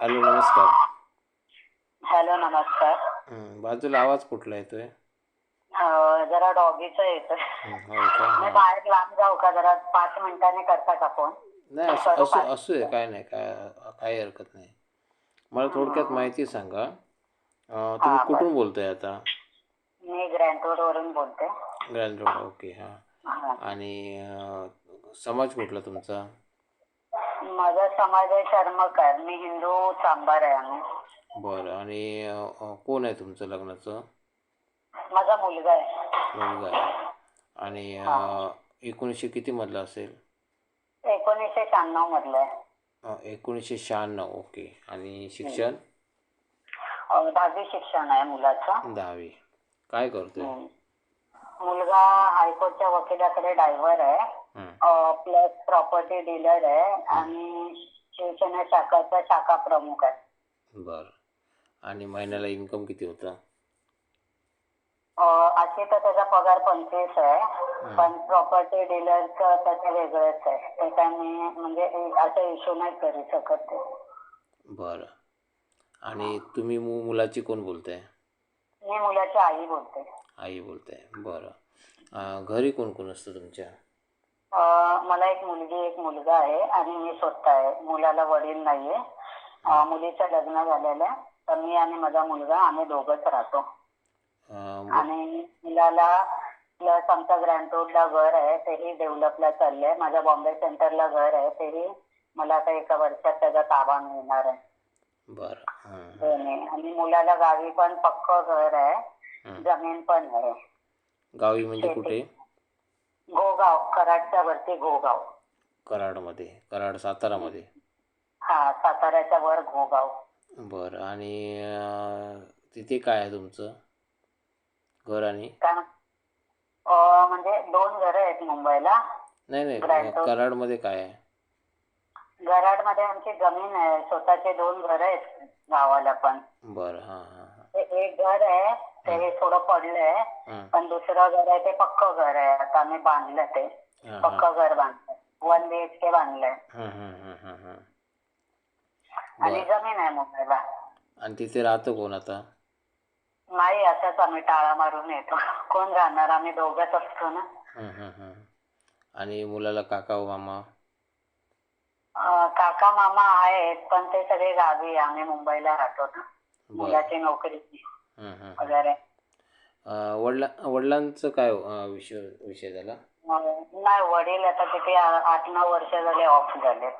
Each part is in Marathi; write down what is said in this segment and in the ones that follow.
हॅलो नमस्कार. हॅलो नमस्कार. हं, बाजूला आवाज कुठला येतोय? अं, जरा डॉगीचं येतोय. हं, हो. का मी हां. बाहेर लांब जाऊ का? जरा पाच मिनिटांनी करता का फोन नाही असू असू दे काय नाही काय काही हरकत नाही. मला थोडक्यात माहिती सांगा. अं, तुम्ही कुठून बोलताय आता? मी ग्रँड रोड वरून बोलते. ग्रँड रोड ओके हां. हा. आणि अं, समाज कुठला तुमचा? माझा समाज आहे चर्मकार. मी हिंदू चांभार आहे आम्ही. बरं. आणि अं, कोण आहे तुमचं लग्नाचं? माझा मुलगा आहे. मुलगा आहे. आणि अं, एकोणीसशे कितीमधलं असेल? एकोणीसशे शहाण्णव मधलं आहे. अं, एकोणीसशे शहाण्णव. ओके. आणि शिक्षण? अं, दहावी शिक्षण आहे मुलाचं. दहावी. काय करतोय. मुलगा हायकोर्टच्या वकिलाकडे ड्रायव्हर आहे. प्लस प्रॉपर्टी डीलर आहे आणि शिवसेना शाखाचा शाखा प्रमुख आहे. बरं. आणि महिन्याला इन्कम किती होता? अं, अशी तर त्याचा पगार पंचवीस आहे पण प्रॉपर्टी डीलरचं त्याचं वेगळंच आहे. ते काय मी म्हणजे असा इश्यू नाही करू शकत ते. बरं. आणि तुम्ही मु मुलाची कोण बोलताय? मी मुलाची आई बोलते. आई बोलताय. बरं. अं, घरी कोण कोण असतं तुमच्या? मला एक मुलगी एक मुलगा आहे आणि मी स्वतः आहे. मुलाला वडील नाहीये. मुलीचं लग्न झालेलं आहे तर मी आणि माझा मुलगा आम्ही दोघंच राहतो. आणि मुलाला प्लस आमच्या ग्रँड रोडला घर आहे तेही डेव्हलपला चाललंय. माझ्या बॉम्बे सेंटरला घर आहे तेही मला आता एका वर्षात त्याचा ताबा मिळणार आहे. बरं. हं, आणि मुलाला गावी पण पक्क घर आहे. जमीन पण आहे. गावी म्हणजे कुठे? गोगाव कराडच्या वरती गोगाव. कराडमध्ये कराड सातारामध्ये. हा साताऱ्याच्या वर गोगाव. बरं आणि अं, तिथे काय आहे तुमचं? घर आणि? काय अं, म्हणजे दोन घरं आहेत मुंबईला. नाही नाही Road. कराडमध्ये काय आहे? गराडमध्ये आमची जमीन आहे. स्वतःचे दोन घर आहेत गावाला पण. बरं हां हां. एक घर आहे ते थोडं पडलंय. हां. पण दुसरं घर आहे ते पक्क घर आहे. आता आम्ही बांधलं ते. हां पक्क घर बांधलं वन बी एच के बांधलंय. हां हां हां हां हां. आणि जमीन आहे मुंबईला. आणि तिथे राहतं कोण आता? नाही असंच आम्ही टाळा मारून येतो. कोण राहणार? आम्ही दोघंच असतो ना. हं, हं, हं. आणि मुलाला काका व मामा? अं, काका मामा आहेत पण ते सगळे गावी आहे. आम्ही मुंबईला राहतो ना. बरं. मुलाची नोकरी हं, हं. वगैरे अं, वडिला वडिलांचं काय अं, विषय विषय झाला? नाही वडील आता किती आ- आठ नऊ वर्ष झाले ऑफ झालेत.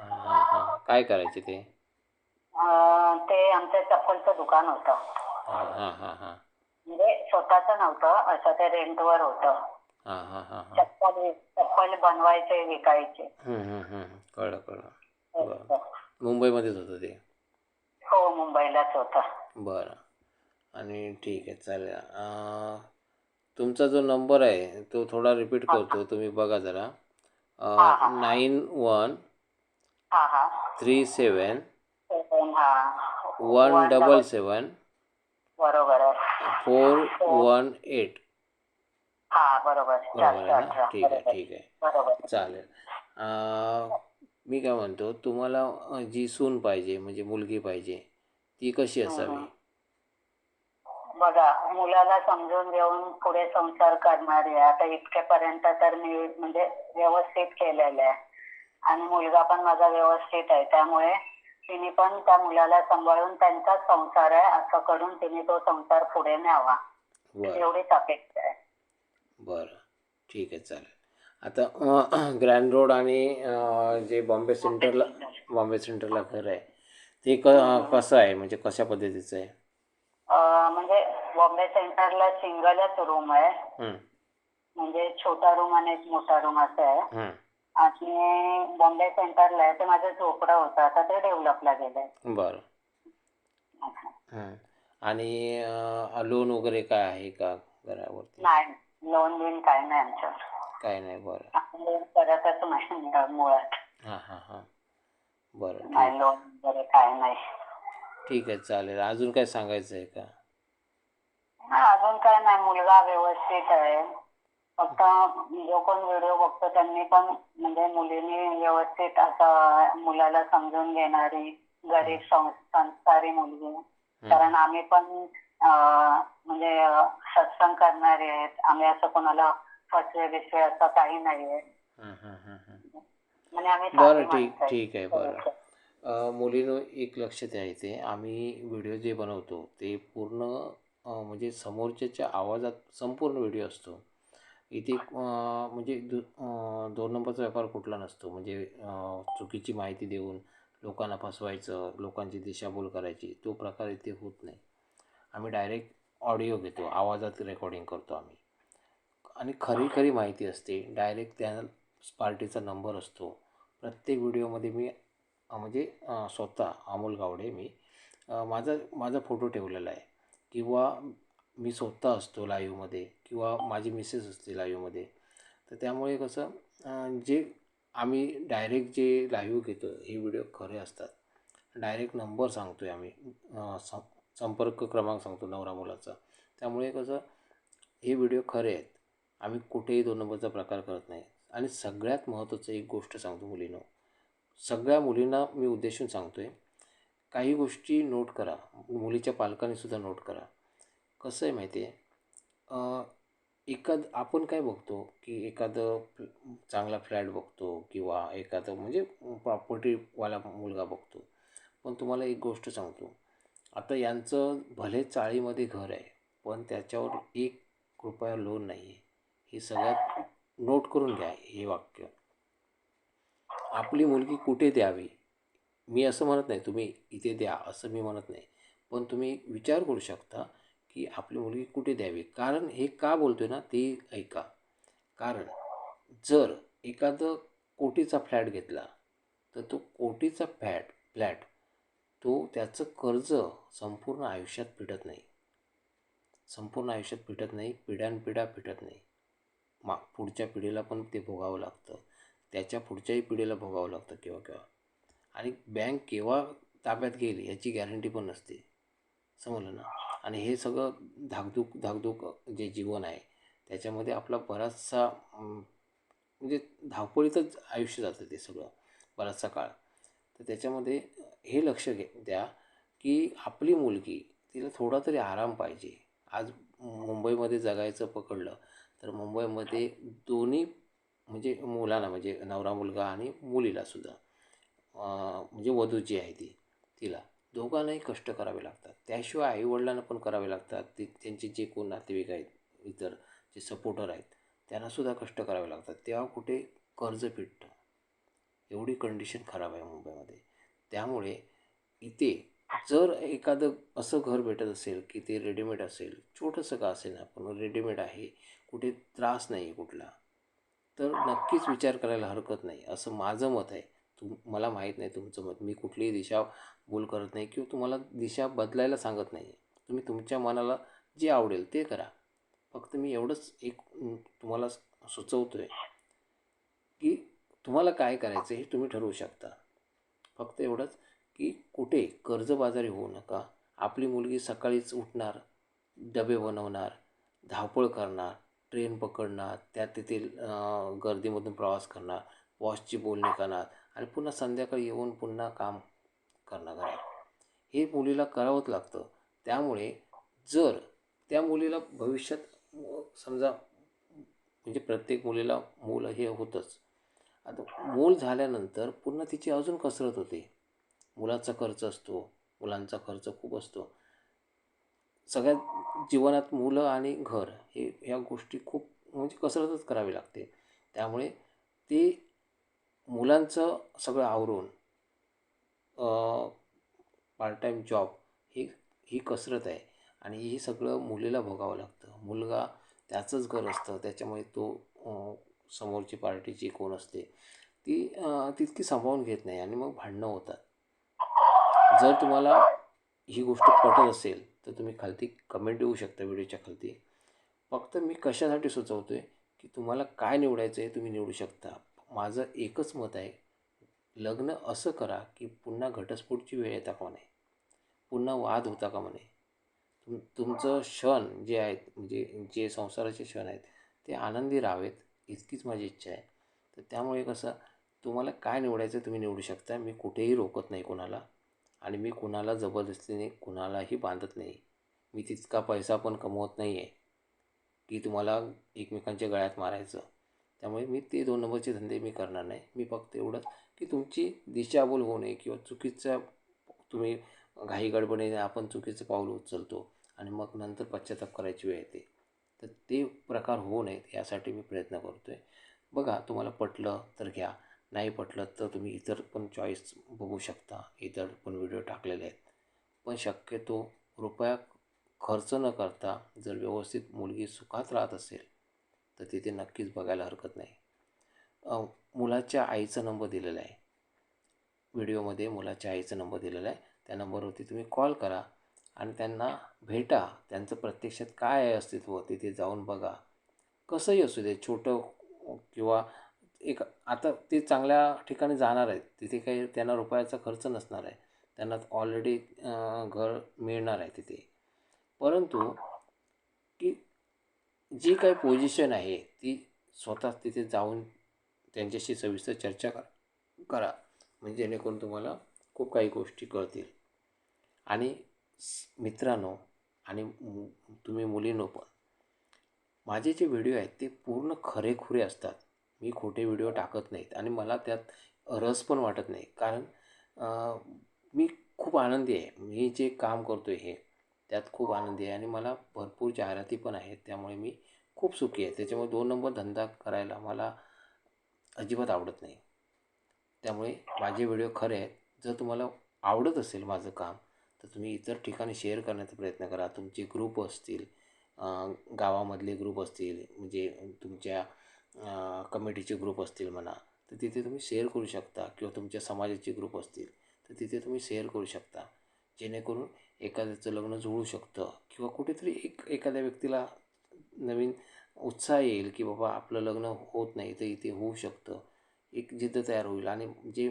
हां हां हां. काय करायचे ते? अं, ते आमचं चप्पलचं दुकान होतं. हां हां हां हां. म्हणजे स्वतःच नव्हतं असं ते रेंटवर होतं. हां हां हां हां. चप्पल चप्पल बनवायचे विकायचे. हं, हं, हं. कळलं कळलं. बरं. मुंबईमध्येच होतं ते? हो मुंबईलाच होतं. बरं. आणि ठीक आहे चालेल. अं, तुमचा जो नंबर आहे तो थोडा रिपीट करतो तुम्ही बघा जरा. नाईन वन हा हा. थ्री सेवन हा वन डबल सेवन बरोबर आहे. फोर वन एट हा बरोबर. बरोबर चारशे आहे ना अठरा ठीक आहे बरोबर. ठीक आहे. बरोबर. चालेल. अं, मी काय म्हणतो तुम्हाला अं, जी सून पाहिजे म्हणजे मुलगी पाहिजे ती कशी असावी? बघा मुलाला समजून घेऊन पुढे संसार करणारी आहे. आता इतक्यापर्यंत तर मी म्हणजे व्यवस्थित केलेलं आहे. आणि मुलगा पण माझा व्यवस्थित आहे. त्यामुळे तिने पण त्या मुलाला सांभाळून त्यांचाच संसार आहे. असं करून तिने तो संसार पुढे न्यावा. बरं. एवढीच अपेक्षा आहे. बरं. ठीक आहे चालेल. आता ग्रँड रोड आणि जे बॉम्बे सेंटरला बॉम्बे सेंटरला घर आहे ते क कसं आहे? म्हणजे कशा पद्धतीचं आहे? म्हणजे बॉम्बे सेंटरला सिंगलच रूम आहे. म्हणजे छोटा रूम आणि एक मोठा रूम असं आहे. आणि बॉम्बे सेंटरला आहे ते माझं झोपडं होतं आता ते डेव्हलपला गेलंय. बरं. आणि लोन वगैरे काय आहे का घरावरती? नाही लोन बिन काय नाही आमचं काय नाही बरं. करतच नाही मुळात. हां हां हां. बरं ठीक. नाही लोन वगैरे काय नाही. ठीक आहे चालेल. अजून काय सांगायचं आहे का? हा, अजून काय नाही. मुलगा व्यवस्थित आहे. फक्त जो कोण व्हिडिओ बघतो त्यांनी पण म्हणजे मुलीने व्यवस्थित असं मुलाला समजून घेणारी गरीब संस्कारी मुलगी. कारण आम्ही पण म्हणजे सत्संग करणारे आहेत. आम्ही असं कोणाला फसवे बिसवे असं काही नाहीये. हं, हं, हं, हं. म्हणजे आम्ही बरं ठीक. ठीक आहे बरं. मुलीनं एक लक्ष द्यायचे आम्ही व्हिडिओ जे बनवतो ते पूर्ण म्हणजे समोरच्याच्या आवाजात संपूर्ण व्हिडिओ असतो. इथे म्हणजे दु दोन नंबरचा व्यापार कुठला नसतो. म्हणजे चुकीची माहिती देऊन लोकांना फसवायचं लोकांची दिशाभूल करायची तो प्रकार इथे होत नाही. आम्ही डायरेक्ट ऑडिओ घेतो आवाजात रेकॉर्डिंग करतो आम्ही. आणि खरी खरी माहिती असते. डायरेक्ट त्या पार्टीचा नंबर असतो. प्रत्येक व्हिडिओमध्ये मी म्हणजे स्वतः अमोल गावडे मी माझा माझा फोटो ठेवलेला आहे. किंवा मी स्वतः असतो लाईव्हमध्ये किंवा माझी मिसेस असते लाईव्हमध्ये तर त्यामुळे कसं जे आम्ही डायरेक्ट जे लाईव्ह घेतो हे व्हिडिओ खरे असतात. डायरेक्ट नंबर सांगतो आहे आम्ही सं संपर्क क्रमांक सांगतो नवरा मुलाचा. त्यामुळे कसं हे व्हिडिओ खरे आहेत. आम्ही कुठेही दोन नंबरचा प्रकार करत नाही. आणि सगळ्यात महत्त्वाचं एक गोष्ट सांगतो मुलींनो. सगळ्या मुलींना मी उद्देशून सांगतो आहे काही गोष्टी नोट करा. मुलीच्या पालकांनीसुद्धा नोट करा. कसं आहे माहिती आहे एखाद आपण काय बघतो की एखादं चांगला फ्लॅट बघतो किंवा एखादं म्हणजे प्रॉपर्टीवाला मुलगा बघतो. पण तुम्हाला एक गोष्ट सांगतो. आता यांचं भले चाळीमध्ये घर आहे पण त्याच्यावर एक रुपया लोन नाही आहे हे सगळ्यात नोट करून घ्या हे वाक्य. आपली मुलगी कुठे द्यावी? मी असं म्हणत नाही तुम्ही इथे द्या असं मी म्हणत नाही. पण तुम्ही विचार करू शकता की आपली मुलगी कुठे द्यावी? कारण हे का बोलतोय ना ते ऐका. कारण जर एखादं कोटीचा फ्लॅट घेतला तर तो कोटीचा फ्लॅट फ्लॅट तो त्याचं कर्ज संपूर्ण आयुष्यात फिटत नाही. संपूर्ण आयुष्यात फिटत नाही पिढ्यानपिढ्या फिटत नाही. मा पुढच्या पिढीला पण ते भोगावं लागतं. त्याच्या पुढच्याही पिढीला भोगावं लागतं केव्हा केव्हा. आणि बँक केव्हा ताब्यात घेईल याची गॅरंटी पण नसते. समजलं ना? आणि हे सगळं धाकधूक धाकधूक जे जीवन आहे त्याच्यामध्ये आपला बराचसा म्हणजे धावपळीतच आयुष्य जातं ते सगळं बराचसा काळ. तर त्याच्यामध्ये हे लक्ष घे द्या की आपली मुलगी तिला थोडा तरी आराम पाहिजे. आज मुंबईमध्ये जगायचं पकडलं तर मुंबईमध्ये दोन्ही म्हणजे मुलाला म्हणजे नवरा मुलगा आणि मुलीलासुद्धा म्हणजे वधू जी आहे ती तिला. दोघांनाही कष्ट करावे लागतात. त्याशिवाय आईवडिलांना पण करावे लागतात. ते त्यांचे जे कोण नातेवाईक आहेत इतर जे सपोर्टर आहेत त्यांनासुद्धा कष्ट करावे लागतात. तेव्हा कुठे कर्ज फिटतं एवढी कंडिशन खराब आहे मुंबईमध्ये. त्यामुळे इथे जर एखादं असं घर भेटत असेल की ते रेडीमेड असेल छोटंसं का असेल ना पण रेडीमेड आहे कुठे त्रास नाही आहे कुठला. तर नक्कीच विचार करायला हरकत नाही. असं माझं मत आहे. तुम मला माहीत नाही तुमचं मत. मी कुठलीही दिशा भूल करत नाही किंवा तुम्हाला दिशा बदलायला सांगत नाही तुम्ही तुमच्या मनाला जे आवडेल ते करा. फक्त मी एवढंच एक तुम्हाला सुचवतो आहे की तुम्हाला काय करायचं हे तुम्ही ठरवू शकता. फक्त एवढंच की कुठे कर्जबाजारी होऊ नका. आपली मुलगी सकाळीच उठणार डबे बनवणार धावपळ करणार ट्रेन पकडणार त्यात तेथील गर्दीमधून प्रवास करणार बॉसची बोलणी करणार आणि पुन्हा संध्याकाळी येऊन पुन्हा काम करणार घरात. हे मुलीला करावंच लागतं. त्यामुळे जर त्या मुलीला भविष्यात समजा म्हणजे प्रत्येक मुलीला मूल हे होतंच. आता मूल झाल्यानंतर पुन्हा तिची अजून कसरत होते. मुलाचा खर्च असतो मुलांचा खर्च खूप असतो. सगळ्यात जीवनात मुलं आणि घर हे ह्या गोष्टी खूप म्हणजे कसरतच करावी लागते. त्यामुळे ते मुलांचं सगळं आवरून पार्ट टाईम जॉब ही ही कसरत आहे. आणि हे सगळं मुलीला भोगावं लागतं. मुलगा त्याचंच घर असतं. त्याच्यामुळे तो समोरची पार्टी जी कोण असते ती तितकी सांभाळून घेत नाही आणि मग भांडणं होतात. जर तुम्हाला ही गोष्ट पटत असेल तर तुम्ही खालती कमेंट देऊ शकता व्हिडिओच्या खालती. फक्त मी कशासाठी सुचवतो आहे की तुम्हाला काय निवडायचं आहे तुम्ही निवडू शकता. माझं एकच मत आहे लग्न असं करा की पुन्हा घटस्फोटची वेळ येता का नये. पुन्हा वाद होता का नये. तुम तुमचं क्षण जे आहेत म्हणजे जे संसाराचे क्षण आहेत ते आनंदी राहावेत इतकीच माझी इच्छा आहे. तर त्यामुळे कसं तुम्हाला काय निवडायचं तुम्ही निवडू शकता. मी कुठेही रोकत नाही कोणाला. आणि मी कुणाला जबरदस्तीने कुणालाही बांधत नाही. मी तितका पैसा पण कमवत नाही आहे की तुम्हाला एकमेकांच्या गळ्यात मारायचं. त्यामुळे मी ते दोन नंबरचे धंदे मी करणार नाही. मी फक्त एवढंच की तुमची दिशाभूल होऊ नये किंवा चुकीचा तुम्ही घाई गडबडीने आपण चुकीचं पाऊल उचलतो आणि मग नंतर पश्चाताप करायची वेळ येते. तर ते प्रकार होऊ नयेत यासाठी मी प्रयत्न करतो आहे बघा तुम्हाला पटलं तर घ्या. नाही पटलं तर तुम्ही इतर पण चॉईस बघू शकता. इतर पण व्हिडिओ टाकलेले आहेत. पण शक्यतो रुपया खर्च न करता जर व्यवस्थित मुलगी सुखात राहत असेल तर तिथे नक्कीच बघायला हरकत नाही. मुलाच्या आईचा नंबर दिलेला आहे. व्हिडिओमध्ये मुलाच्या आईचा नंबर दिलेला आहे. त्या नंबरवरती तुम्ही कॉल करा आणि त्यांना भेटा. त्यांचं प्रत्यक्षात काय आहे अस्तित्व? तिथे जाऊन बघा. कसंही असू दे छोटं किंवा एक आता ते चांगल्या ठिकाणी जाणार आहेत. तिथे काही त्यांना रुपयाचा खर्च नसणार आहे. त्यांना ऑलरेडी घर मिळणार आहे तिथे. परंतु की जी काही पोझिशन आहे ती स्वतः तिथे जाऊन त्यांच्याशी सविस्तर चर्चा करा करा. म्हणजे जेणेकरून तुम्हाला खूप काही गोष्टी कळतील. आणि मित्रांनो आणि तुम्ही मुलींनो पण माझे जे व्हिडिओ आहेत ते पूर्ण खरेखुरे असतात. मी खोटे व्हिडिओ टाकत नाहीत आणि मला त्यात रस पण वाटत नाही. कारण मी खूप आनंदी आहे. मी जे काम करतो आहे हे त्यात खूप आनंदी आहे आणि मला भरपूर जाहिराती पण आहेत. त्यामुळे मी खूप सुखी आहे. त्याच्यामुळे दोन नंबर धंदा करायला मला अजिबात आवडत नाही. त्यामुळे माझे व्हिडिओ खरे आहेत. जर तुम्हाला आवडत असेल माझं काम तर तुम्ही इतर ठिकाणी शेअर करण्याचा प्रयत्न करा. तुमचे ग्रुप असतील गावामधले ग्रुप असतील म्हणजे तुमच्या कमिटीचे ग्रुप असतील म्हणा तर तिथे तुम्ही शेअर करू शकता किंवा तुमच्या समाजाचे ग्रुप असतील तर तिथे तुम्ही शेअर करू शकता. जेणेकरून एखाद्याचं लग्न जुळू शकतं किंवा कुठेतरी एक एखाद्या व्यक्तीला नवीन उत्साह येईल की बाबा आपलं लग्न होत नाही तर इथे होऊ शकतं. एक जिद्द तयार होईल आणि जे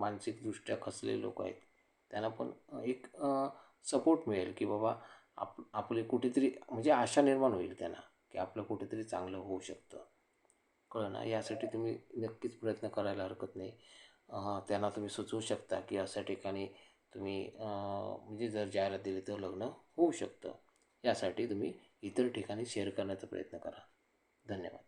मानसिकदृष्ट्या खचलेले लोक आहेत त्यांना पण एक सपोर्ट मिळेल की बाबा आप आपले कुठेतरी म्हणजे आशा निर्माण होईल त्यांना. की आपलं कुठेतरी चांगलं होऊ शकतं. कळलं ना? यासाठी तुम्ही नक्कीच प्रयत्न करायला हरकत नाही. त्यांना तुम्ही सुचवू शकता की अशा ठिकाणी तुम्ही म्हणजे जर जाहिरात दिली तर लग्न होऊ शकतं. यासाठी तुम्ही इतर ठिकाणी शेअर करण्याचा प्रयत्न करा. धन्यवाद.